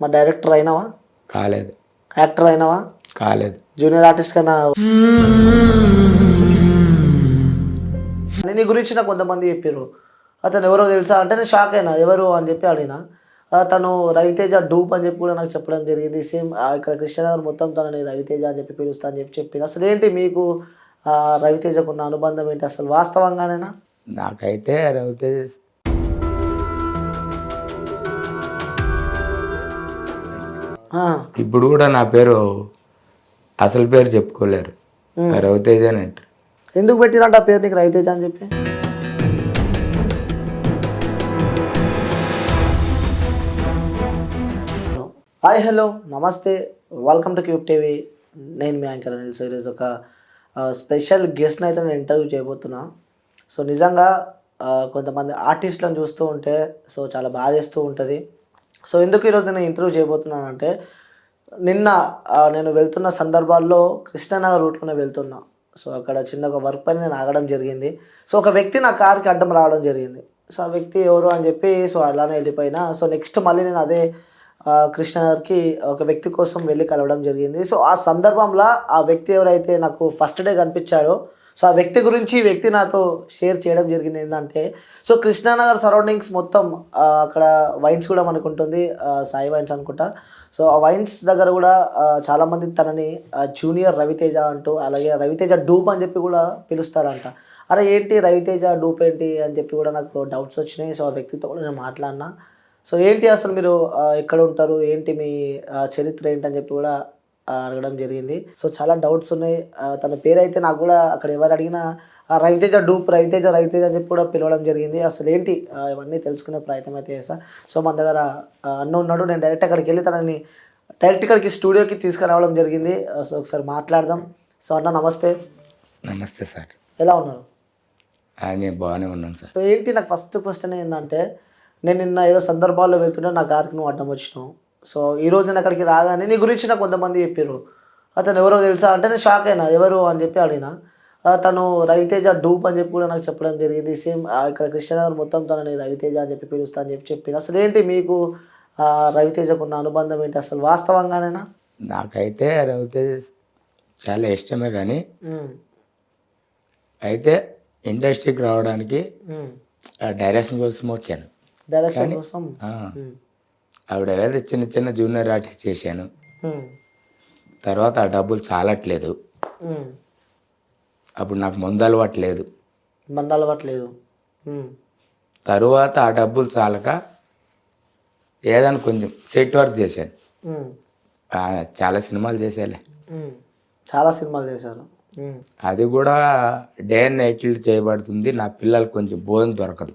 మా డైరెక్టర్ అయినావా? కాలేదు. యాక్టర్ అయినావా? కాలేదు. జూనియర్ ఆర్టిస్ట్ కన్నా నీ గురించి నాకు కొంతమంది చెప్పారు అతను ఎవరో తెలుసా? అంటే నేను షాక్ అయినా. ఎవరు అని చెప్పి అడిగిన. తను రవితేజ డూప్ అని చెప్పి కూడా నాకు చెప్పడం జరిగింది. సేమ్ ఇక్కడ కృష్ణనగర్ మొత్తం తనని రవితేజ అని చెప్పి పిలుస్తా అని చెప్పి చెప్పింది అసలు ఏంటి మీకు ఆ, రవితేజకు ఉన్న అనుబంధం ఏంటి? అసలు వాస్తవంగానేనా? నాకైతే రవితేజ ఇప్పుడు కూడా నా పేరు అసలు పేరు చెప్పుకోలేరు. రవితేజ అని అంటారు. ఎందుకు పెట్టినట్టు ఆ పేరు నీకు రవితేజ అని చెప్పి? Hi hello. Namaste. Welcome to Cube TV. నేను మీ యాంకర్ అనిల్ సో ఈరోజు ఒక స్పెషల్ గెస్ట్ని అయితే నేను ఇంటర్వ్యూ చేయబోతున్నా. సో నిజంగా కొంతమంది ఆర్టిస్టులను చూస్తూ ఉంటే సో చాలా బాధేస్తూ ఉంటుంది. సో ఎందుకు ఈరోజు నేను ఇంటర్వ్యూ చేయబోతున్నానంటే నిన్న నేను వెళ్తున్న సందర్భాల్లో కృష్ణానగర్ రూట్లోనే వెళ్తున్నా. సో అక్కడ చిన్న ఒక వర్క్ పని నేను ఆగడం జరిగింది. సో ఒక వ్యక్తి నా కార్కి అడ్డం రావడం జరిగింది. సో ఆ వ్యక్తి ఎవరు అని చెప్పి సో అలానే వెళ్ళిపోయినా. సో నెక్స్ట్ మళ్ళీ నేను అదే కృష్ణానగర్కి ఒక వ్యక్తి కోసం వెళ్ళి కలవడం జరిగింది. సో ఆ సందర్భంలో ఆ వ్యక్తి ఎవరైతే నాకు ఫస్ట్ డే కనిపించాడో సో ఆ వ్యక్తి గురించి వ్యక్తి నాతో షేర్ చేయడం జరిగింది ఏంటంటే సో కృష్ణానగర్ సరౌండింగ్స్ మొత్తం అక్కడ వైన్స్ కూడా మనకు ఉంటుంది సాయి వైన్స్ అనుకుంటా. సో ఆ వైన్స్ దగ్గర కూడా చాలామంది తనని జూనియర్ రవితేజ అంటూ అలాగే రవితేజ డూప్ అని చెప్పి కూడా పిలుస్తారంట. అరే ఏంటి రవితేజ డూప్ ఏంటి అని చెప్పి కూడా నాకు డౌట్స్ వచ్చినాయి. సో ఆ వ్యక్తితో కూడా నేను మాట్లాడినా. సో ఏంటి అసలు మీరు ఎక్కడ ఉంటారు? ఏంటి మీ చరిత్ర ఏంటి అని చెప్పి కూడా అడగడం జరిగింది. సో చాలా డౌట్స్ ఉన్నాయి. తన పేరు అయితే నాకు కూడా అక్కడ ఎవరు అడిగినా రవితేజ డూప్ రవితేజ రవితేజ అని చెప్పి కూడా పిలవడం జరిగింది. అసలు ఏంటి? ఇవన్నీ తెలుసుకునే ప్రయత్నం అయితే చేస్తా సో మన దగ్గర అన్న ఉన్నాడు. నేను డైరెక్ట్ అక్కడికి వెళ్ళి తనని డైరెక్ట్ ఇక్కడికి స్టూడియోకి తీసుకురావడం జరిగింది. సో ఒకసారి మాట్లాడదాం. సో అన్న నమస్తే. నమస్తే సార్. ఎలా ఉన్నారు? నేను బాగానే ఉన్నాను సార్. సో ఏంటి? నాకు ఫస్ట్ క్వశ్చన్ ఏంటంటే నేను నిన్న ఏదో సందర్భాల్లో వెళ్తుంటే నా కార్కి నువ్వు అడ్డం వచ్చినావు. సో ఈ రోజు నేను అక్కడికి రాగానే నీ గురించి నాకు కొంతమంది చెప్పారు అతను ఎవరో తెలుసా? అంటే నేను షాక్ అయినా. ఎవరు అని చెప్పి అడిగిన. తను రవితేజ డూప్ అని చెప్పి కూడా నాకు చెప్పడం జరిగింది. సేమ్ ఇక్కడ కృష్ణనగర్ మొత్తం తనని రవితేజ అని చెప్పి పిలుస్తా అని చెప్పి చెప్పింది అసలు ఏంటి మీకు రవితేజకు ఉన్న అనుబంధం ఏంటి? అసలు వాస్తవంగానేనా? నాకైతే రవితేజ చాలా ఇష్టమే కానీ అయితే ఇండస్ట్రీకి రావడానికి డైరెక్షన్ కోసం వచ్చాను. డైరెక్షన్ కోసం? ఆవిడ ఏదో చిన్న చిన్న జూనియర్ ఆర్టిస్ట్ చేశాను. తర్వాత ఆ డబ్బులు చాలట్లేదు. అప్పుడు నాకు మందు అలవాటు లేదు. మంద అలవాట్లేదు తరువాత ఆ డబ్బులు చాలక ఏదైనా కొంచెం సెట్ వర్క్ చేశాను. చాలా సినిమాలు చేసేలే. చాలా సినిమాలు చేశారు. ఉమ్, అది కూడా డే అండ్ నైట్ చేయబడుతుంది. నా పిల్లలకు కొంచెం భోజనం దొరకదు.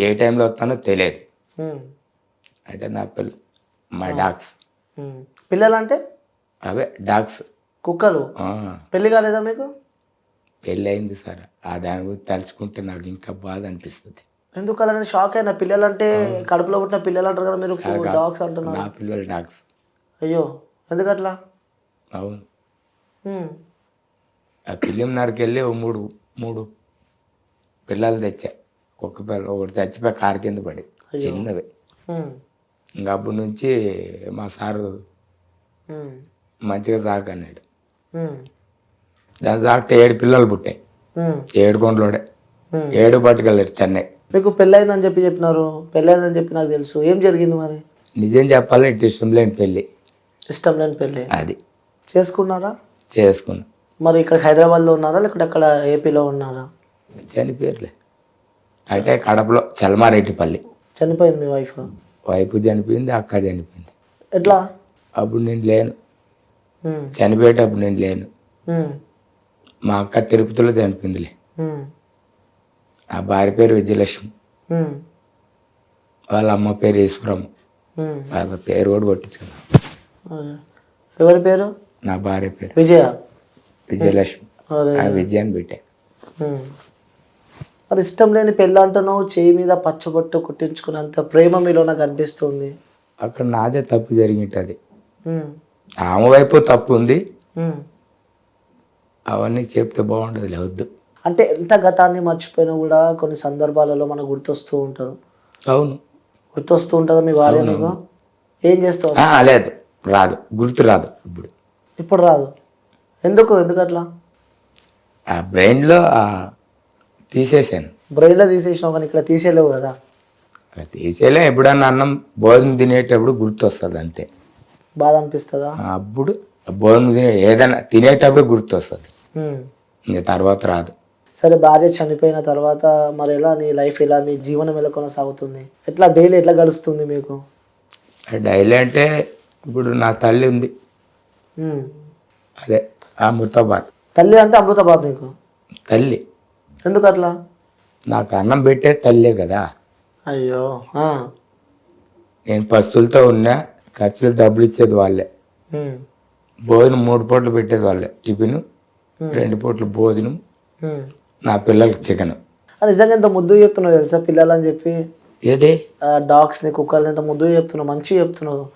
ఏ టైంలో వస్తానో తెలియదు. అంటే నా పిల్ల మా డాగ్స్ ఉమ్. పిల్లలంటే? అవే డాగ్స్ కుక్కలు? పెళ్ళి కాలేదా మీకు? పెళ్ళి అయింది సార్. ఆ దాని గురించి తలుచుకుంటే నాకు ఇంకా బాధ అనిపిస్తుంది. ఎందుకు అలా? నేను షాక్ అయినా. పిల్లలంటే కడుపులో పుట్టిన పిల్లలు అంటారు కదా మీరు డాగ్స్ అంటున్నారు. నా పిల్లలు డాగ్స్ అయ్యో ఎందుకు అట్లా అవును ఆ ఫిలిం నరకెళ్ళి ఓ మూడు మూడు పిల్లలు తెచ్చా. ఒక్క పిల్ల ఒకటి చచ్చిపోయి కారు కింద పడి. చిన్నవి. ఇంకా అప్పటి నుంచి మా సారు మంచిగా సాకన్నాడు దాని సాకితే ఏడు పిల్లలు పుట్టాయి. ఏడు కొండలోడే. ఏడు పట్టుకెళ్ళారు చెన్నై. మీకు పెళ్ళయిందని చెప్పి చెప్పినారు? పెళ్ళయిందని చెప్పి నాకు తెలుసు. ఏం జరిగింది మరి? నిజం చెప్పాలంటే ఇటు ఇష్టం లేని పెళ్ళి. ఇష్టం లేని పెళ్ళి. అది. చేసుకున్నారా? చేసుకున్నా. మరి ఇక్కడ హైదరాబాద్లో ఉన్నారా? లేకపోతే అక్కడ ఏపీలో ఉన్నారా? చనిపోయారులే. అంటే కడపలో చల్మారెడ్డిపల్లి. చనిపోయింది మీ వైఫ్. వైపు చనిపోయింది అక్క చనిపోయింది. ఎట్లా? అప్పుడు నేను లేను. చనిపోయేటప్పుడు నేను లేను. మా అక్క తిరుపతిలో చనిపోయిందిలే. నా భార్య పేరు విజయలక్ష్మి. వాళ్ళ అమ్మ పేరు ఈశ్వరమ్మ. వాళ్ళ పేరు కూడా కొట్టించుకున్నా అదే. ఎవరి పేరు? నా భార్య పేరు. విజయ. విజయలక్ష్మి. విజయాన్ని పెట్టా. ఉమ్. మరి ఇష్టం లేని పెళ్ళి అంటున్నావు చేయి మీద పచ్చబొట్టు కుట్టించుకున్నంత ప్రేమ మీలో నాకు అనిపిస్తుంది. అక్కడ నాదే తప్పు జరిగింటది. ఆమె వైపు తప్పు ఉంది. అవన్నీ చెప్తే బాగుండదు వద్దు. అంటే ఎంత గతాన్ని మర్చిపోయినా కూడా కొన్ని సందర్భాలలో మనకు గుర్తొస్తూ ఉంటారు. అవును. గుర్తొస్తూ ఉంటుందా మీ భార్య నీకు? ఏం చేస్తావు? లేదు. రాదు. గుర్తు రాదు ఇప్పుడు. ఇప్పుడు రాదు. ఎందుకు? ఎందుకు అట్లా ఆ బ్రెయిన్లో తీసేసాను. బ్రెయిన్లో తీసేసినావు కానీ ఇక్కడ తీసేయలేవు కదా. ఆ తీసేలే ఎప్పుడన్నా అన్నం భోజనం తినేటప్పుడు గుర్తు వస్తుంది అంతే. బాధ అనిపిస్తుందా? అప్పుడు భోజనం తినే ఏదైనా తినేటప్పుడు గుర్తు వస్తుంది ఉమ్. ఇంకా తర్వాత రాదు. సరే భార్య చనిపోయిన తర్వాత మరి ఎలా నీ లైఫ్ ఎలా నీ జీవనం ఎలా కొనసాగుతుంది? ఎట్లా డైలీ ఎట్లా గడుస్తుంది మీకు? డైలీ అంటే ఇప్పుడు నా తల్లి ఉంది. అదే అమృతాబాద్. తల్లి అంటే అమృతాబాద్ నీకు? తల్లి. ఎందుకు అట్లా? నాకు అన్నం పెట్టే తల్లే కదా. అయ్యో. నేను పస్తులతో ఉన్నా ఖర్చులు డబ్బులు ఇచ్చేది వాళ్ళే. భోజనం మూడు పూటలు పెట్టేది వాళ్ళే. టిఫిన్ రెండు పూటలు భోజనం. నా పిల్లలకి చికెన్. నిజంగా ఎంత ముద్దు చెప్తున్నావు తెలుసా పిల్లలని చెప్పి? ఏది? డాగ్స్ని కుక్కల్ని ఎంత ముద్దు చెప్తున్నావు మంచిగా చెప్తున్నావు.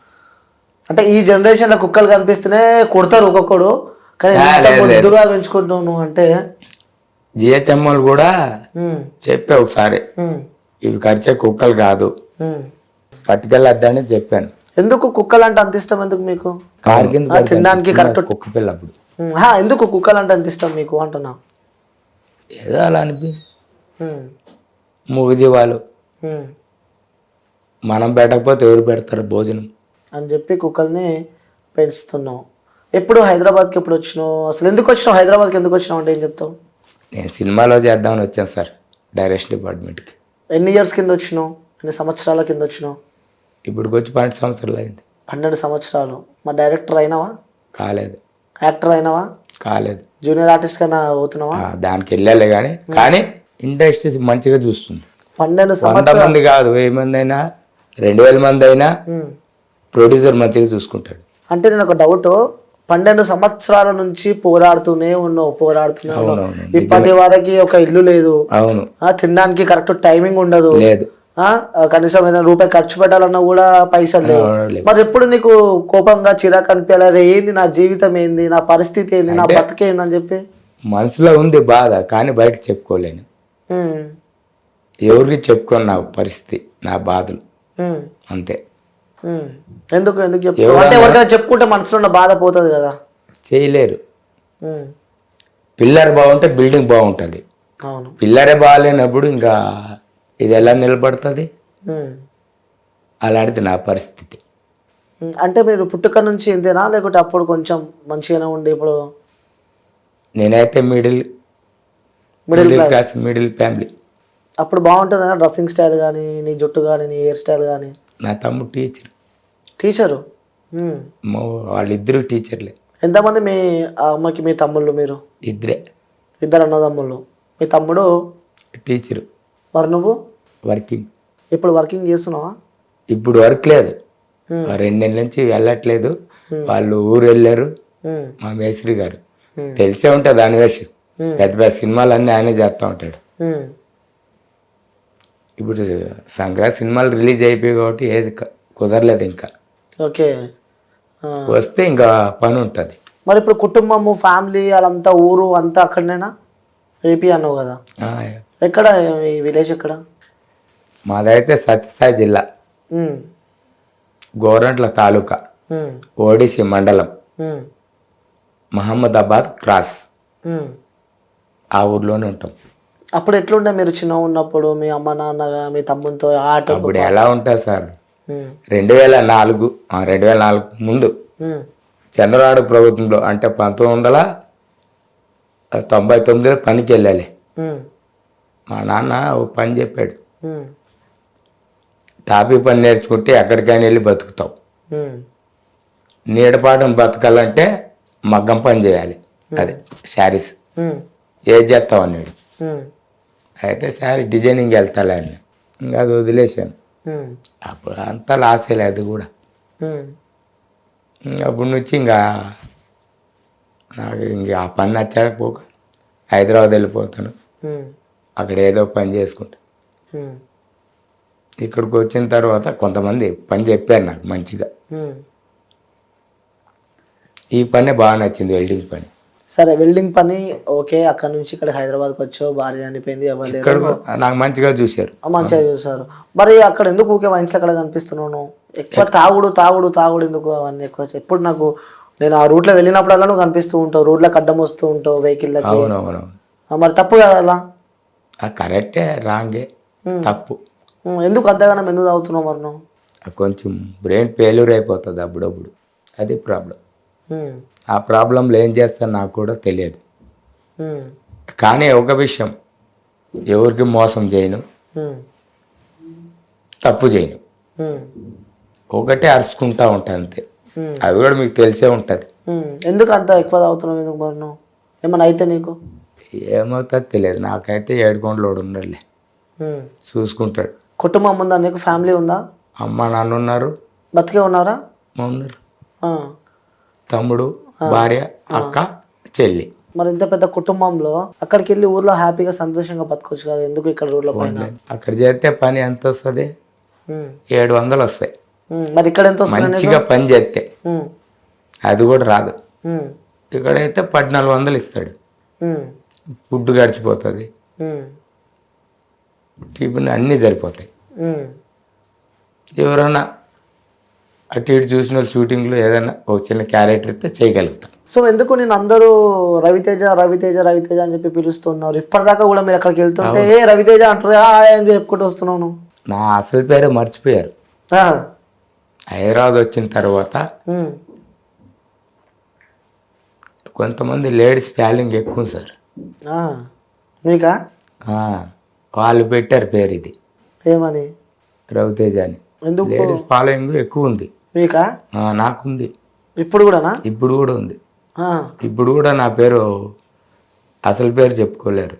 అంటే ఈ జనరేషన్లో కుక్కలు కనిపిస్తేనే కొడతారు ఒక్కొక్కడు. కానీ. ముద్దుగా పెంచుకుంటున్నావు అంటే జిహెచ్ఎం వాళ్ళు కూడా చెప్పే ఒకసారి. ఇవి ఖర్చే కుక్కలు కాదు. పట్టుకెళ్ళొద్దని చెప్పాను. ఎందుకు కుక్కలు అంటే అంత ఇష్టం ఎందుకు మీకు? కారు కింద తినడానికి కరెక్ట్. కుక్క పిల్ల అప్పుడు ఎందుకు కుక్కలు అంటే అంత ఇష్టం మీకు అంటున్నా ఏదో అలా అనిపి. మూగజీవాలు. మనం పెట్టకపోతే ఎవరు పెడతారు భోజనం? అని చెప్పి కుక్కల్ని పెంచుతున్నావు. ఎప్పుడు హైదరాబాద్కి ఎప్పుడు వచ్చినావు? అసలు ఎందుకు వచ్చినావు? హైదరాబాద్కి ఎందుకు వచ్చినావు అంటే ఏం చెప్తావు? నేను సినిమాలో చేద్దామని వచ్చాను సార్ డైరెక్షన్ డిపార్ట్మెంట్కి. ఎన్ని ఇయర్స్ కింద వచ్చినావు? ఎన్ని సంవత్సరాల కింద వచ్చినావు? ఇప్పటికి వచ్చి పన్నెండు సంవత్సరాలు అయింది. పన్నెండు సంవత్సరాలు. మా డైరెక్టర్ అయినావా? కాలేదు. యాక్టర్ అయినావా? కాలేదు. జూనియర్ ఆర్టిస్ట్ కన్నా పోతున్నావా దానికి వెళ్ళాలి కానీ కానీ ఇండస్ట్రీ మంచిగా చూస్తుంది. పన్నెండు వంద మంది కాదు వెయ్యి మంది అయినా రెండు వేల మంది అయినా. ప్రొడ్యూసర్ మంచిగా చూసుకుంటాడు. అంటే నేను ఒక డౌట్ పన్నెండు సంవత్సరాల నుంచి పోరాడుతూనే ఉన్నావు పోరాడుతూనే ఉన్నావు అవునవును ఇప్పటి వరకు ఒక ఇల్లు లేదు. అవును. ఆ తినడానికి కరెక్ట్ టైమింగ్ ఉండదు. లేదు. కనీసం ఏదైనా రూపాయి ఖర్చు పెట్టాలన్నా కూడా పైసలు లేవు. మరి ఎప్పుడు నీకు కోపంగా చిరాకు అనిపించాలి అరే ఏంది నా జీవితం ఏంది? నా పరిస్థితి ఏంది? నా బతికేంది అని చెప్పి? మనసులో ఉంది బాధ కానీ బయట చెప్పుకోలేను. ఎవరికి చెప్పుకోను నా పరిస్థితి నా బాధలు. అంతే. ఎందుకు ఎందుకు చెప్పు అంటే ఎవరికైనా చెప్పుకుంటే మనసులో ఉన్న బాధ పోతుంది కదా. చేయలేరు. పిల్లర్ బాగుంటే బిల్డింగ్ బాగుంటుంది. అవును. పిల్లరే బాగాలేనప్పుడు ఇంకా ఇది ఎలా నిలబడుతుంది. అలాంటిది నా పరిస్థితి. అంటే మీరు పుట్టుక నుంచి ఇంతేనా? లేకుంటే అప్పుడు కొంచెం మంచిగానే ఉండి ఇప్పుడు నేనైతే middle middle class. Middle family. అప్పుడు బాగుంటుందా? డ్రెస్సింగ్ స్టైల్ కానీ నీ జుట్టు కానీ నీ హెయిర్ స్టైల్ కానీ నా తమ్ముడు టీచర్. టీచరు. వాళ్ళిద్దరు టీచర్లే. ఎంతమంది మీ ఆ అమ్మకి మీ తమ్ముళ్ళు మీరు? ఇద్దరే. ఇద్దరు అన్నదమ్ముళ్ళు. మీ తమ్ముడు? టీచరు. మరి నువ్వు? వర్కింగ్. ఇప్పుడు వర్కింగ్ చేస్తున్నావా? ఇప్పుడు వర్క్ లేదు. రెండు నెలల నుంచి వెళ్ళట్లేదు. వాళ్ళు ఊరు వెళ్ళారు. మా మేస్త్రి గారు. తెలిసే ఉంటుంది అన్వేష్ Hmm. పెద్ద పెద్ద సినిమాలు అన్నీ ఆయనే చేస్తూ ఉంటాడు. ఇప్పుడు సంక్రాంతి సినిమాలు రిలీజ్ అయిపోయాయి కాబట్టి ఏది కుదరలేదు ఇంకా. ఓకే. వస్తే ఇంకా పని ఉంటుంది మరి ఇప్పుడు కుటుంబము ఫ్యామిలీ వాళ్ళంతా ఊరు అంతా అక్కడనేనా? ఏపీ అన్నావు కదా. ఎక్కడ? ఈ విలేజ్ ఎక్కడ? మాదైతే సత్యసాయి జిల్లా. గోరంట్ల తాలూకా. ఓడిసి మండలం. మహమ్మదాబాద్ క్రాస్. ఆ ఊర్లోనే ఉంటాం. అప్పుడు ఎట్లుండే మీరు చిన్న ఉన్నప్పుడు? మీ అమ్మ నాన్నగా మీ తమ్ముతో ఆట అప్పుడు ఎలా ఉంటుంది సార్? రెండు వేల నాలుగు రెండు వేల నాలుగు ముందు చంద్రబాబు ప్రభుత్వంలో అంటే పంతొమ్మిది వందల తొంభై తొమ్మిదిలో పనికి వెళ్ళాలి మా నాన్న ఓ పని చెప్పాడు. తాపీ పని నేర్చుకుంటే ఎక్కడికైనా వెళ్ళి బతుకుతావు. నీడపాటం బతకాలంటే మగ్గం పని చేయాలి. అది శారీస్. ఏది చేస్తావు అన్నాడు. అయితే శారీ డిజైనింగ్ వెళ్తాలే అని ఇంకా అది వదిలేశాను. అప్పుడు అంతా లాసే లేదు కూడా. అప్పటి నుంచి ఇంకా నాకు ఇంక ఆ పని నచ్చాక పోక హైదరాబాద్ వెళ్ళిపోతాను. అక్కడ ఏదో పని చేసుకుంటా. ఇక్కడికి వచ్చిన తర్వాత కొంతమంది పని చెప్పారు నాకు మంచిగా. ఈ పనే బాగా నచ్చింది వెల్డింగ్ పని. సరే వెల్డింగ్ పని ఓకే అక్కడ నుంచి ఇక్కడ హైదరాబాద్కి వచ్చావు భార్య ఎవరు ఇక్కడ నాకు మంచిగా చూశారు. మంచిగా చూసారు మరి అక్కడ ఎందుకు ఊకే వైన్స్ అక్కడ కనిపిస్తున్నావు నువ్వు? ఎక్కువ తాగుడు తాగుడు తాగుడు ఎందుకు అవన్నీ ఎక్కువ ఎప్పుడు నాకు నేను ఆ రూట్లో వెళ్ళినప్పుడల్లా నువ్వు కనిపిస్తూ ఉంటావు రోడ్లకు అడ్డం వస్తూ ఉంటావు వెహికల్లకి మరి తప్పు కదా అలా? కరెక్టే రాంగే తప్పు. ఎందుకు అంతగానం ఎందుకు తాగుతున్నావు మరి నువ్వు? కొంచెం బ్రెయిన్ ఫెయిల్యూర్ అయిపోతుంది అప్పుడప్పుడు. అది ప్రాబ్లం ఆ ప్రాబ్లంలో ఏం చేస్తాను నాకు కూడా తెలియదు. కానీ ఒక విషయం ఎవరికి మోసం చేయను తప్పు చేయను. ఒకటే అరుచుకుంటా ఉంటా అంతే. అది కూడా మీకు తెలిసే ఉంటుంది. ఎందుకు అంత ఎక్కువ తాగుతున్నావు ఎందుకు ఏమన్నా అయితే నీకు? ఏమవుతుందో తెలియదు. నాకైతే ఏడుకొండలోడు ఉమ్. చూసుకుంటాడు. కుటుంబం ఉందా నీకు? ఫ్యామిలీ ఉందా? అమ్మ నాన్న ఉన్నారు. బతికే ఉన్నారా? ఉన్నారు. తమ్ముడు భార్య అక్క చెల్లి. మరి ఇంత పెద్ద కుటుంబంలో అక్కడికి వెళ్ళి ఊర్లో హ్యాపీగా సంతోషంగా బతకొచ్చు కదా? ఎందుకు ఇక్కడ ఊర్లో పైన? అక్కడ చేస్తే పని ఎంత వస్తుంది? ఏడు వందలు వస్తాయి. మరి ఇక్కడ ఎంత మంచిగా పని చేస్తే. అది కూడా రాదు. ఇక్కడైతే పద్నాలుగు వందలు ఇస్తాడు. ఫుడ్ గడిచిపోతుంది. టిఫిన్ అన్నీ సరిపోతాయి. ఉమ్. ఎవరైనా అటు ఇటు చూసిన వాళ్ళు షూటింగ్లో ఏదైనా ఒక చిన్న క్యారెక్టర్ ఇస్తే చేయగలుగుతాం. సో ఎందుకు నేను అందరూ రవితేజ రవితేజ రవితేజ అని చెప్పి పిలుస్తున్నారు? ఇప్పటిదాకా కూడా మీరు అక్కడికి వెళ్తుంటే ఏ రవితేజ అంటారు అని చెప్పుకుంటూ వస్తున్నావు నువ్వు. నా అసలు పేరే మర్చిపోయారు. హైదరాబాద్ వచ్చిన తర్వాత కొంతమంది లేడీస్ ప్యాలింగ్ ఎక్కువ సార్. మీకా? వాళ్ళు పెట్టారు పేరు ఇది. ఏమని? రవితేజ అని. ఎందుకు? లేడీస్ ఫాలోయింగ్ ఎక్కువ ఉంది. మీకా? నాకుంది. ఇప్పుడు కూడానా? ఇప్పుడు కూడా ఉంది. ఇప్పుడు కూడా నా పేరు అసలు పేరు చెప్పుకోలేరు.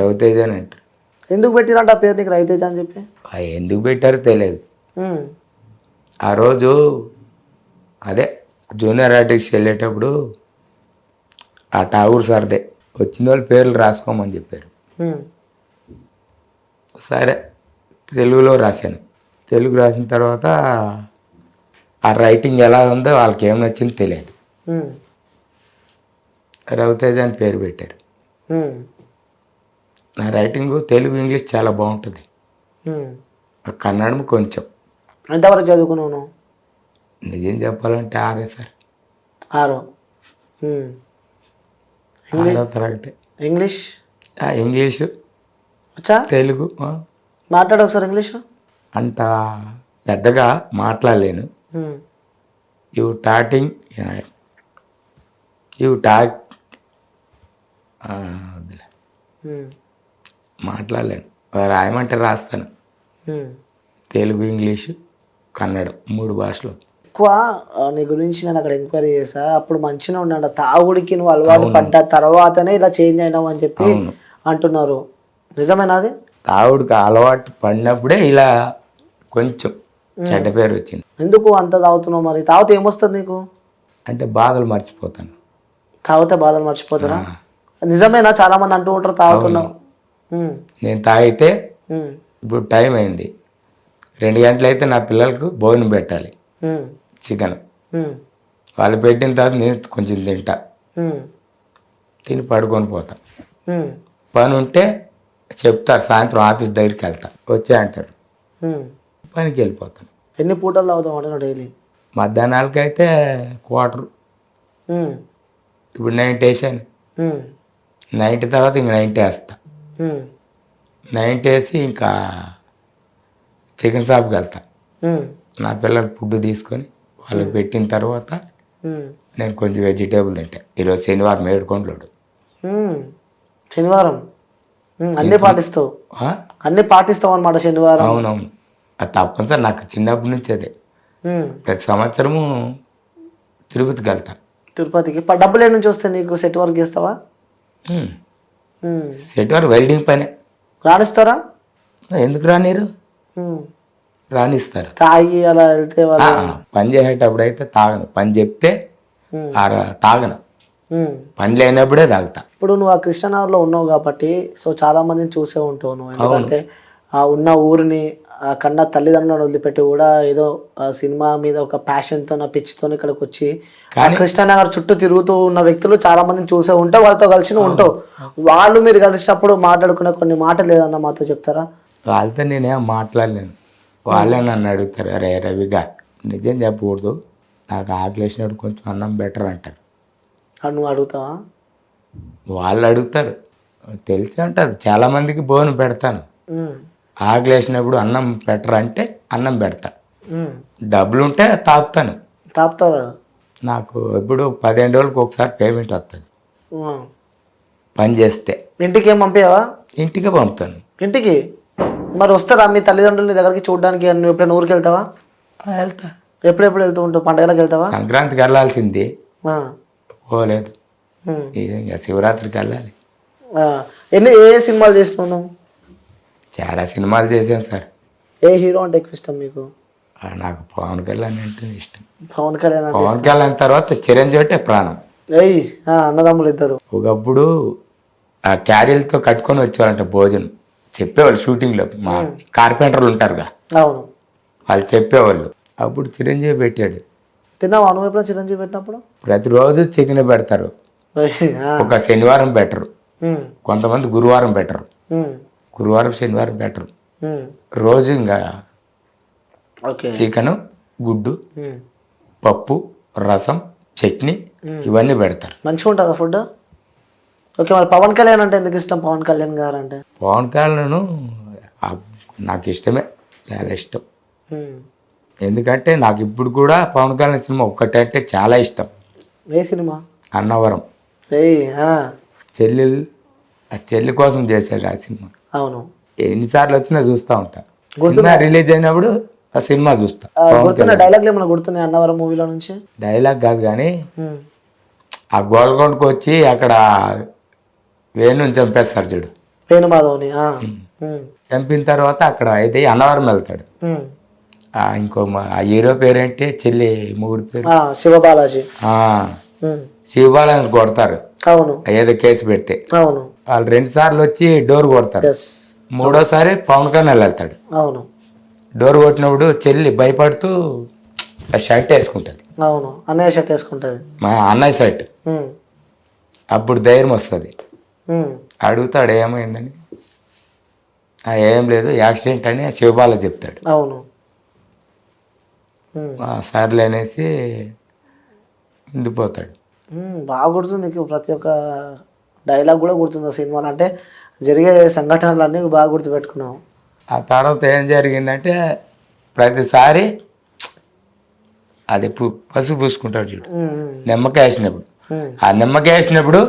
రవితేజ అని అంటారు. ఎందుకు పెట్టిరంట ఆ పేరు నీకు రవితేజ అని చెప్పి? ఎందుకు పెట్టారో తెలియదు. ఆ రోజు అదే జూనియర్ ఆర్టిస్ట్ వెళ్ళేటప్పుడు ఆ ఠాగూర్ సార్దే వచ్చిన వాళ్ళ పేర్లు రాసుకోమని చెప్పారు. సరే తెలుగులో రాశాను. తెలుగు రాసిన తర్వాత ఆ రైటింగ్ ఎలా ఉందో వాళ్ళకి ఏం నచ్చిందో తెలియదు. రవితేజ అని పేరు పెట్టారు. నా రైటింగ్ తెలుగు ఇంగ్లీష్ చాలా బాగుంటుంది. కన్నడం కొంచెం. ఎంతవరకు చదువుకున్నావు నువ్వు? నిజం చెప్పాలంటే ఆరే సార్. ఆరు. ఉమ్. ఆరో తరగతి. ఇంగ్లీష్? ఇంగ్లీషు. తెలుగు మాట్లాడు ఒకసారి ఇంగ్లీష్. అంత పెద్దగా మాట్లాడలేను. యూ టాటింగ్ యూ టాక్ మాట్లాడలేను రాయమంటే రాస్తాను. ఉమ్. తెలుగు ఇంగ్లీషు కన్నడం మూడు భాషలు. ఎక్కువ నీ గురించి నేను అక్కడ ఎంక్వైరీ చేసా అప్పుడు మంచిగా ఉన్నాడు. తాగుడికి నువ్వు అలవాటు పడ్డ తర్వాతనే ఇలా చేంజ్ అయినావు అని చెప్పి. అంటున్నారు. నిజమేనా అది? తావుడికి అలవాటు పడినప్పుడే ఇలా కొంచెం చెడ్డ పేరు వచ్చింది. ఎందుకు అంత తాగుతున్నావు మరి? తాగితే ఏమొస్తుంది నీకు? అంటే బాధలు మర్చిపోతాను. తాగితే బాధలు మర్చిపోతారా? నిజమేనా? చాలా మంది అంటూ ఉంటారు తాగుతున్నావు. నేను తాగితే ఇప్పుడు టైం అయింది. రెండు గంటలైతే నా పిల్లలకు భోజనం పెట్టాలి. చికెన్. వాళ్ళు పెట్టిన తర్వాత నేను కొంచెం తింటా. తిని పడుకొని పోతా. పని ఉంటే చెప్తారు సాయంత్రం ఆఫీస్ దగ్గరికి వెళ్తా. వచ్చే అంటారు. పనికి వెళ్ళిపోతాను. ఎన్ని పూటలు తాగుతావు అంటే డైలీ? మధ్యాహ్నాలకి అయితే క్వార్టర్ ఇప్పుడు నైన్టీ వేసాను నైన్టీ తర్వాత ఇంక నైన్టీ వేస్తా నైన్టీ వేసి ఇంకా చికెన్ షాప్కి వెళ్తా. నా పిల్లలు ఫుడ్ తీసుకొని వాళ్ళకి పెట్టిన తర్వాత నేను కొంచెం వెజిటేబుల్ తింటా. ఈరోజు శనివారం ఏడుకొండలోడు శనివారం. అన్ని పాటిస్తావు? అన్ని పాటిస్తావు అనమాట శనివారం. అవునవును. అది తప్పనిసరి నాకు చిన్నప్పటి నుంచి అదే. ప్రతి సంవత్సరము తిరుపతికి వెళ్తా. తిరుపతికి డబ్బులు నుంచి వస్తాయి నీకు? సెట్ వర్క్ చేస్తావా? సెట్ వారు వెల్డింగ్ పనే. రాణిస్తారా? ఎందుకు రానిరు? ఉమ్, రానిస్తారు తాగి అలా వెళ్తే పని చేసేటప్పుడు అయితే తాగను. పని చెప్తే తాగను. పని లేనప్పుడే తాగుతా. ఇప్పుడు నువ్వు ఆ కృష్ణనగర్లో ఉన్నావు కాబట్టి సో చాలా మందిని చూసే ఉంటావు నువ్వు. ఎందుకంటే ఆ ఉన్న ఊరిని కన్న తల్లిదండ్రులను వదిలిపెట్టి కూడా ఏదో ఆ సినిమా మీద ఒక ప్యాషన్తో నా పిచ్చితో ఇక్కడికి వచ్చి కృష్ణనగర్ చుట్టూ తిరుగుతూ ఉన్న వ్యక్తులు చాలా మందిని చూసే ఉంటావు వాళ్ళతో కలిసి ఉంటావు వాళ్ళు మీరు కలిసినప్పుడు మాట్లాడుకునే కొన్ని మాటలు ఏదన్నా మాతో చెప్తారా? వాళ్ళతో నేనేం మాట్లాడలేను. వాళ్ళే నన్ను అడుగుతారు అరే రవిగా నిజం చెప్పకూడదు. నాకు ఆకలి వేసినప్పుడు కొంచెం అన్నం బెటర్ అంటారు. నువ్వు అడుగుతావా? వాళ్ళు అడుగుతారు. తెలిసి అంటారు. చాలా మందికి భోజనం పెడతాను. ఉమ్, ఆకలి వేసినప్పుడు అన్నం బెటర్ అంటే అన్నం పెడతా. డబ్బులు ఉంటే తాపుతాను తాపుతావా నాకు ఎప్పుడు పదిహేను రోజులకు ఒకసారి పేమెంట్ వస్తుంది. పని చేస్తే. ఇంటికి ఏం పంపించావా ఇంటికే పంపుతాను. ఇంటికి? మరి వస్తారా మీ తల్లిదండ్రులు దగ్గరికి చూడడానికి? నువ్వు ఎప్పుడైనా ఊరికి వెళ్తావా? వెళ్తా. ఎప్పుడెప్పుడు వెళ్తూ ఉంటావు? పండగలకు వెళ్తావా? సంక్రాంతికి వెళ్ళాల్సింది. పోలేదు. శివరాత్రికి వెళ్ళాలి. ఎన్ని ఏ సినిమాలు చేసినావు నువ్వు? చాలా సినిమాలు చేశాను సార్. ఏ హీరో అంటే ఎక్కువ ఇష్టం మీకు? నాకు పవన్ కళ్యాణ్ అంటే ఇష్టం. పవన్ కళ్యాణ్ అంటే పవన్ కళ్యాణ్ తర్వాత చిరంజీవి అంటే ప్రాణం. ఏయ్ ఆ, అన్నదమ్ములు ఇద్దరు. ఒకప్పుడు ఆ క్యారీలతో కట్టుకొని వచ్చేవాళ్ళంట భోజనం. చెప్పేవాళ్ళు షూటింగ్లో. మా కార్పెంటర్లు ఉంటారుగా. అవును. వాళ్ళు చెప్పేవాళ్ళు. అప్పుడు చిరంజీవి పెట్టాడు. తిన్నావా నువ్వు ఎప్పుడైనా చిరంజీవి పెట్టినప్పుడు? ప్రతిరోజు చికెన్ పెడతారు. ఏయ్, ఆ, ఒక శనివారం పెట్టరు. ఉమ్, కొంతమంది గురువారం పెట్టరు. ఉమ్, గురువారం శనివారం ఉమ్. రోజు ఇంకా చికెను గుడ్డు. పప్పు రసం చట్నీ ఇవన్నీ పెడతారు. మంచిగా ఉంటుందా ఫుడ్ ఓకే మరి పవన్ కళ్యాణ్ అంటే ఎందుకు ఇష్టం పవన్ కళ్యాణ్ గారు అంటే? పవన్ కళ్యాణ్ నాకు ఇష్టమే చాలా ఇష్టం. ఎందుకంటే నాకు ఇప్పుడు కూడా పవన్ కళ్యాణ్ సినిమా ఒక్కటంటే చాలా ఇష్టం. ఏ సినిమా? అన్నవరం. చెల్లెలు ఆ చెల్లి కోసం చేశాడు ఆ సినిమా. అవును. ఎన్నిసార్లు వచ్చినా చూస్తూ ఉంటా. సినిమా రిలీజ్ అయినప్పుడు ఆ సినిమా చూస్తా. గుర్తున్న డైలాగ్లు ఏమైనా గుర్తున్నాయి అన్నవరం మూవీలో నుంచి? డైలాగ్ కాదు కానీ. ఆ గోల్కొండకు వచ్చి అక్కడ వేణుని చంపేస్తారు చూడు. వేణుమాధవ్ని. చంపిన తర్వాత అక్కడ అయితే అన్నవరం వెళ్తాడు. ఇంకో ఆ హీరో పేరేంటి? చెల్లి మూడు పేరు. శివబాలాజీ. శివబాలని కొడతారు. అవును. ఏదో కేసు పెడితే. అవును. వాళ్ళు రెండు సార్లు వచ్చి డోర్ కొడతారు మూడోసారి పవన్ కళ్యాణ్ వెళ్తాడు. అవును. డోర్ కొట్టినప్పుడు చెల్లి భయపడుతూ ఆ షర్ట్ వేసుకుంటుంది. అవును. అన్నయ్య షర్ట్ వేసుకుంటుంది. మా అన్నయ్య షర్ట్. అప్పుడు ధైర్యం వస్తుంది. అడుగుతాడు ఏమైందని "ఆ, ఏం లేదు యాక్సిడెంట్ అని శివబాల చెప్తాడు. అవును. ఉమ్. "ఆ, సర్లే అనేసి ఉండిపోతాడు. బాగా గుర్తుంది నీకు ప్రతి ఒక్క డైలాగ్ కూడా గుర్తుంది ఆ సినిమాలో అంటే జరిగే సంఘటనలు అన్నీ బాగా గుర్తుపెట్టుకున్నావు. ఆ తర్వాత ఏం జరిగిందంటే ప్రతిసారి అది పసుపు పూసుకుంటాడు చూడు. నిమ్మకాయ వేసినప్పుడు. ఆ నిమ్మకాయ వేసినప్పుడు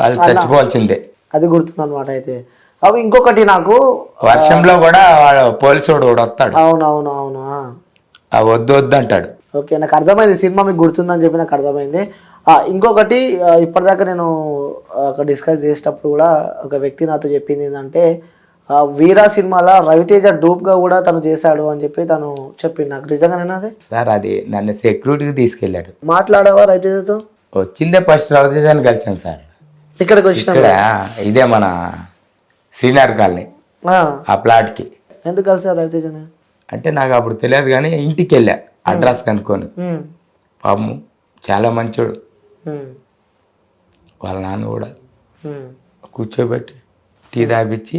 వాళ్ళు చచ్చిపోవాల్సిందే. అది గుర్తుంది అనమాట అయితే. అవి ఇంకొకటి నాకు వర్షంలో కూడా వాడు పోలీసుడు కూడా వస్తాడు. అవును అవును వద్దు వద్దు అంటాడు. ఓకే నాకు అర్థమైంది. సినిమా మీకు గుర్తుందని చెప్పి నాకు అర్థమైంది. ఇంకొకటి ఇప్పటిదాకా నేను ఒక డిస్కస్ చేసేటప్పుడు కూడా ఒక వ్యక్తి నాతో చెప్పింది ఏంటంటే వీరా సినిమాలో రవితేజ డూప్గా కూడా తను చేశాడు అని చెప్పి తను చెప్పింది నాకు. నిజంగానేనా అది? సార్ అది నన్ను సెక్యూరిటీకి తీసుకెళ్ళారు మాట్లాడావా రవితేజతో? వచ్చిందే ఫస్ట్ రవితేజాన్ని కలిసాను సార్. ఇక్కడికి వచ్చిన ఇక్కడ ఇదే మన శ్రీనగర్ కాలనీ. ఆ. ప్లాట్కి. ఎందుకు కలిసారు రవితేజని? అంటే నాకు అప్పుడు తెలియదు కానీ ఇంటికి వెళ్ళా అడ్రస్ కనుక్కొని. ఉమ్, పాపం చాలా మంచోడు. వాళ్ళ నాన్న కూడా. కూర్చోబెట్టి టీ తాపించి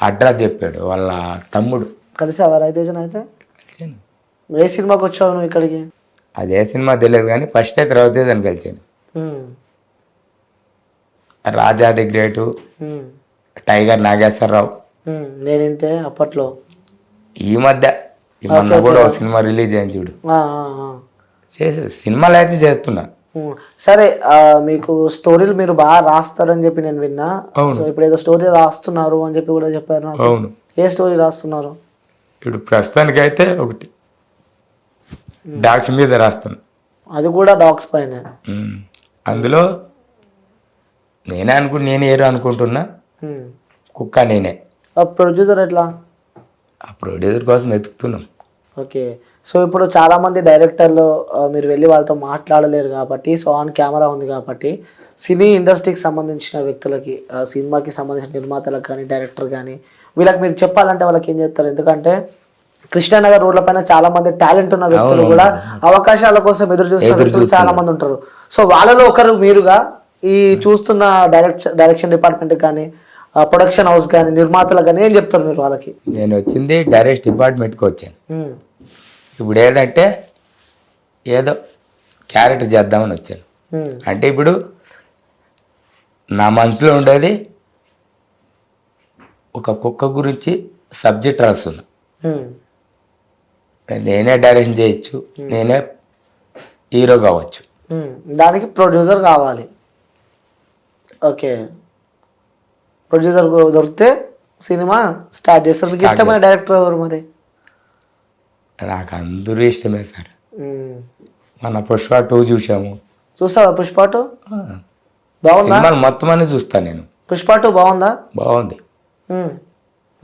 అడ్రస్ చెప్పాడు వాళ్ళ తమ్ముడు. కలిసావా రవితేజన్ అయితే? ఏ సినిమాకి వచ్చావు నువ్వు ఇక్కడికి? అదే సినిమా తెలియదు కానీ ఫస్ట్ అయితే రవితేజని కలిసాను Raja the great tiger Nageswararao. ఉమ్. నేను ఇంతే అప్పట్లో. ఈ మధ్య ఈ మొన్న కూడా ఒక సినిమా రిలీజ్ అయింది చూడు. చేసే సినిమాలు అయితే చేస్తున్నా. సరే మీకు స్టోరీలు మీరు బాగా రాస్తారని చెప్పి నేను విన్నా. సో ఇప్పుడు ఏదో స్టోరీ రాస్తున్నారు అని చెప్పి కూడా చెప్పారు అవును. ఏ స్టోరీ రాస్తున్నారు? ఇప్పుడు ప్రస్తుతానికి అయితే ఒకటి. డాక్స్ మీద రాస్తున్నా. అది కూడా డాగ్స్ పైన. అందులో నేనే అనుకు నేను ఏరు అనుకుంటున్నా. కుక్క నేనే. ప్రొడ్యూసర్ ఎట్లా? ఆ ప్రొడ్యూసర్ కోసం వెతుకుతున్నాం. ఓకే. సో ఇప్పుడు చాలా మంది డైరెక్టర్లు మీరు వెళ్ళి వాళ్ళతో మాట్లాడలేరు కాబట్టి సో ఆన్ కెమెరా ఉంది కాబట్టి సినీ ఇండస్ట్రీకి సంబంధించిన వ్యక్తులకి సినిమాకి సంబంధించిన నిర్మాతలకు కానీ డైరెక్టర్ కానీ వీళ్ళకి మీరు చెప్పాలంటే వాళ్ళకి ఏం చెప్తారు? ఎందుకంటే కృష్ణానగర్ రోడ్ల పైన చాలా మంది టాలెంట్ ఉన్న వ్యక్తులు కూడా అవకాశాల కోసం ఎదురు చూస్తున్న వ్యక్తులు చాలా మంది ఉంటారు. సో వాళ్ళలో ఒకరు మీరుగా ఈ చూస్తున్న డైరెక్ట్ డైరెక్షన్ డిపార్ట్మెంట్ కానీ ప్రొడక్షన్ హౌస్ కానీ నిర్మాతలకు కానీ ఏం చెప్తారు మీరు వాళ్ళకి? నేను వచ్చింది డైరెక్ట్ డిపార్ట్మెంట్కి వచ్చాను. ఇప్పుడు ఏంటంటే ఏదో క్యారెక్టర్ చేద్దామని వచ్చాను. అంటే ఇప్పుడు నా మనసులో ఉండేది ఒక కుక్క గురించి సబ్జెక్ట్ రాస్తున్నా. నేనే డైరెక్షన్ చేయొచ్చు నేనే హీరో కావచ్చు. దానికి ప్రొడ్యూసర్ కావాలి. ఓకే. ప్రొడ్యూసర్ దొరికితే సినిమా స్టార్ట్ చేస్తారు. ఇష్టమైన డైరెక్టర్ ఎవరు మరి? నాకు అందరూ ఇష్టమే సార్. మన పుష్ప టూ చూసాము. చూసావా పుష్ప టూ? బాగుందా? మొత్తం అన్ని చూస్తాను నేను. పుష్ప టూ బాగుందా? బాగుంది.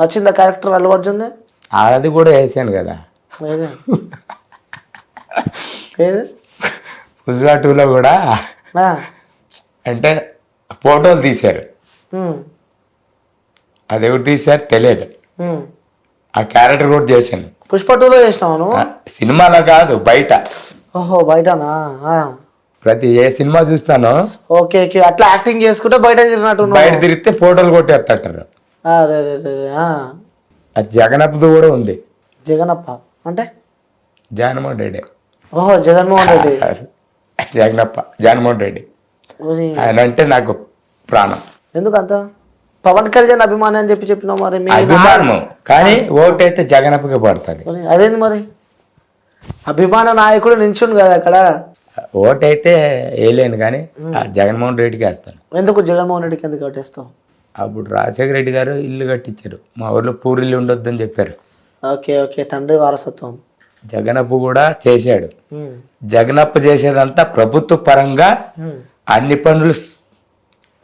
నచ్చిందా క్యారెక్టర్ అల్లు అర్జున్ది? అది కూడా వేసాను కదా. పుష్ప టూలో కూడా అంటే ఫోటోలు తీశారు. అది ఎవరు తీశారు తెలియదు. ఆ క్యారెక్టర్ కూడా చేశాను. పుష్ప టూలో చేసినావు సినిమాలో కాదు బయట. ఓహో బయటనా. ప్రతి ఏ సినిమా చూస్తానో ఓకే ఓకే. అట్లా యాక్టింగ్ చేసుకుంటే బయట తిరిగినట్టు. బయట తిరిగితే ఫోటోలు కొట్టేస్తుంటారు. ఆ, రే, రే, రే, రే, ఆ. అది జగనప్పది కూడా ఉంది. జగనప్ప? అంటే? జగన్మోహన్ రెడ్డి. ఓహో జగన్మోహన్ రెడ్డి. జగనప్ప జగన్మోహన్ రెడ్డి. ఆయన అంటే నాకు ప్రాణం. ఎందుకంత? పవన్ కళ్యాణ్ అభిమాని అని చెప్పి చెప్పినావు మరి అభిమానము. కానీ ఓటైతే జగనప్పకే పడుతుంది అదేంది మరి? అభిమాన నాయకుడు నించుండు కదా అక్కడ. ఓటైతే వేయలేను కానీ జగన్మోహన్ రెడ్డికి వేస్తాను. ఎందుకు జగన్మోహన్ రెడ్డికి ఎందుకు కట్టేస్తావు అప్పుడు రాజశేఖర రెడ్డి గారు ఇల్లు కట్టించారు. మా ఊర్లో పూరిల్లు ఉండొద్దని చెప్పారు. Okay okay. తండ్రి వారసత్వం. జగనప్ప కూడా చేశాడు. జగనప్ప చేసేదంతా ప్రభుత్వ పరంగా అన్ని పనులు